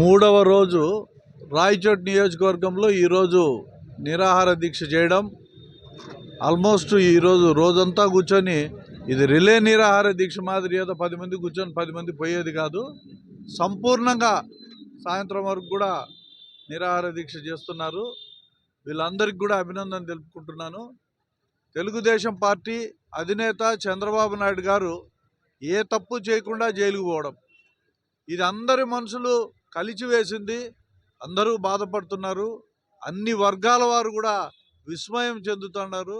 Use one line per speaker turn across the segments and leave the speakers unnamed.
మూడవ రోజు రాయచోట్ నియోజకవర్గంలో ఈరోజు నిరాహార దీక్ష చేయడం. ఆల్మోస్ట్ ఈరోజు రోజంతా కూర్చొని ఇది రిలే నిరాహార దీక్ష మాదిరి ఏదో పది మంది కూర్చొని పది మంది పోయేది కాదు. సంపూర్ణంగా సాయంత్రం వరకు కూడా నిరాహార దీక్ష చేస్తున్నారు. వీళ్ళందరికీ కూడా అభినందన తెలుపుకుంటున్నాను. తెలుగుదేశం పార్టీ అధినేత చంద్రబాబు నాయుడు గారు ఏ తప్పు చేయకుండా జైలుకు పోవడం. ఇది అందరి మనుషులు కలిచివేసింది అందరూ బాధపడుతున్నారు. అన్ని వర్గాల వారు కూడా విస్మయం చెందుతున్నారు.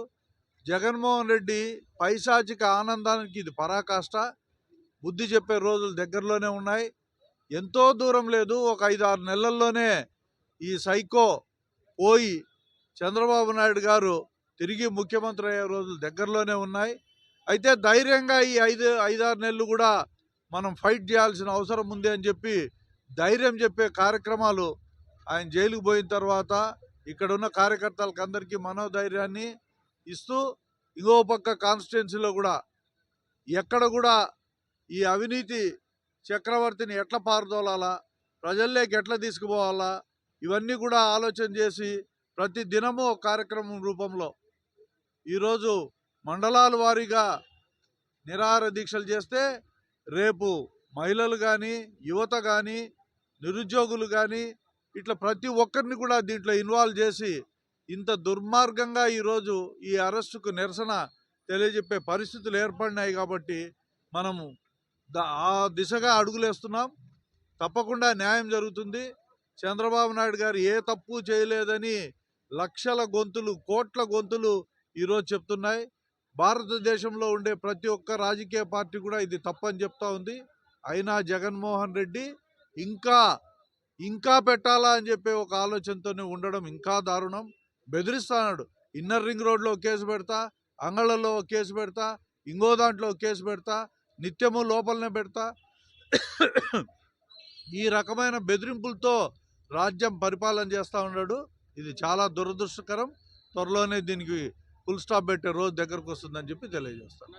జగన్మోహన్ రెడ్డి పైశాచిక ఆనందానికి ఇది పరాకాష్ట. బుద్ధి చెప్పే రోజులు దగ్గరలోనే ఉన్నాయి. ఎంతో దూరం లేదు. ఒక ఐదు ఆరు నెలల్లోనే ఈ సైకో పోయి చంద్రబాబు నాయుడు గారు తిరిగి ముఖ్యమంత్రి అయ్యే రోజులు దగ్గరలోనే ఉన్నాయి. అయితే ధైర్యంగా ఈ ఐదు ఐదారు నెలలు కూడా మనం ఫైట్ చేయాల్సిన అవసరం ఉంది అని చెప్పి ధైర్యం చెప్పే కార్యక్రమాలు ఆయన జైలుకు పోయిన తర్వాత ఇక్కడ ఉన్న కార్యకర్తలకు అందరికీ మనోధైర్యాన్ని ఇస్తూ ఇంకో పక్క కాన్స్టిట్యున్సీలో కూడా ఎక్కడ కూడా ఈ అవినీతి చక్రవర్తిని ఎట్లా పారదోలాలా ప్రజల్లోకి ఎట్లా తీసుకుపోవాలా ఇవన్నీ కూడా ఆలోచన చేసి ప్రతి దినము కార్యక్రమం రూపంలో ఈరోజు మండలాల వారీగా నిరాహార దీక్షలు చేస్తే రేపు మహిళలు కానీ యువత కానీ నిరుద్యోగులు కానీ ఇట్లా ప్రతి ఒక్కరిని కూడా దీంట్లో ఇన్వాల్వ్ చేసి ఇంత దుర్మార్గంగా ఈరోజు ఈ అరెస్టుకు నిరసన తెలియజెప్పే పరిస్థితులు ఏర్పడినాయి కాబట్టి మనము ఆ దిశగా అడుగులేస్తున్నాం. తప్పకుండా న్యాయం జరుగుతుంది. చంద్రబాబు నాయుడు గారు ఏ తప్పు చేయలేదని లక్షల గొంతులు కోట్ల గొంతులు ఈరోజు చెప్తున్నాయి. భారతదేశంలో ఉండే ప్రతి ఒక్క రాజకీయ పార్టీ కూడా ఇది తప్పని చెప్తా ఉంది. అయినా జగన్మోహన్ రెడ్డి ఇంకా ఇంకా పెట్టాలా అని చెప్పే ఒక ఆలోచనతోనే ఉండడం ఇంకా దారుణం. బెదిరిస్తాడు. ఇన్నర్ రింగ్ రోడ్లో కేసు పెడతా అంగళ్ళలో కేసు పెడతా ఇంకో దాంట్లో కేసు పెడతా నిత్యము లోపలనే పెడతా. ఈ రకమైన బెదిరింపులతో రాజ్యం పరిపాలన చేస్తూ ఉన్నాడు. ఇది చాలా దురదృష్టకరం. త్వరలోనే దీనికి ఫుల్ స్టాప్ పెట్టే రోజు దగ్గరకు వస్తుందని చెప్పి తెలియజేస్తాను